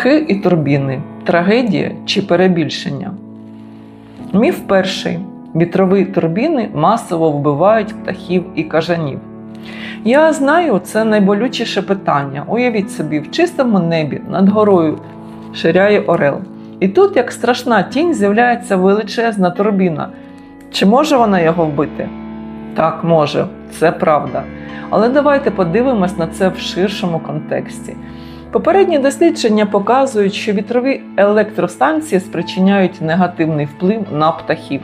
Птахи і турбіни трагедія чи перебільшення. Міф перший. Вітрові турбіни масово вбивають птахів і кажанів. Я знаю, це найболючіше питання. Уявіть собі, в чистому небі над горою ширяє орел. І тут, як страшна тінь, з'являється величезна турбіна. Чи може вона його вбити? Так, може, це правда. Але давайте подивимось на це в ширшому контексті. Попередні дослідження показують, що вітрові електростанції спричиняють негативний вплив на птахів,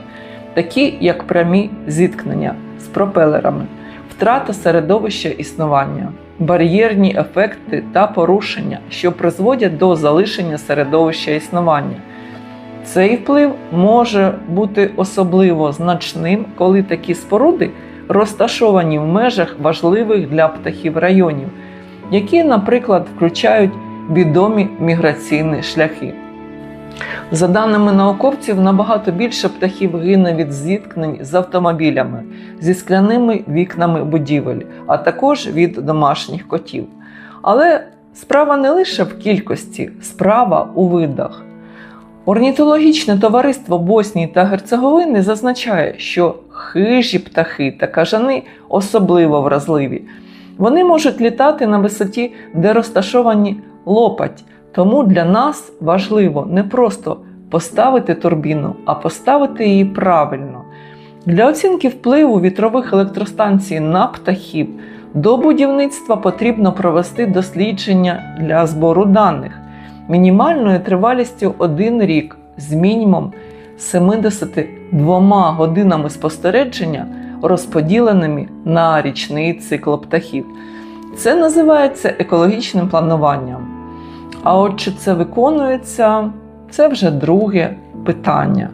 такі як прямі зіткнення з пропелерами, втрата середовища існування, бар'єрні ефекти та порушення, що призводять до залишення середовища існування. Цей вплив може бути особливо значним, коли такі споруди розташовані в межах важливих для птахів районів, які, наприклад, включають відомі міграційні шляхи. За даними науковців, набагато більше птахів гине від зіткнень з автомобілями, зі скляними вікнами будівель, а також від домашніх котів. Але справа не лише в кількості, справа у видах. Орнітологічне товариство Боснії та Герцеговини зазначає, що хижі птахи та кажани особливо вразливі. Вони можуть літати на висоті, де розташовані лопать. Тому для нас важливо не просто поставити турбіну, а поставити її правильно. Для оцінки впливу вітрових електростанцій на птахів до будівництва потрібно провести дослідження для збору даних мінімальною тривалістю 1 рік з мінімум 72 годинами спостереження, розподіленими на річний цикл птахів. Це називається екологічним плануванням. А от чи це виконується, це вже друге питання.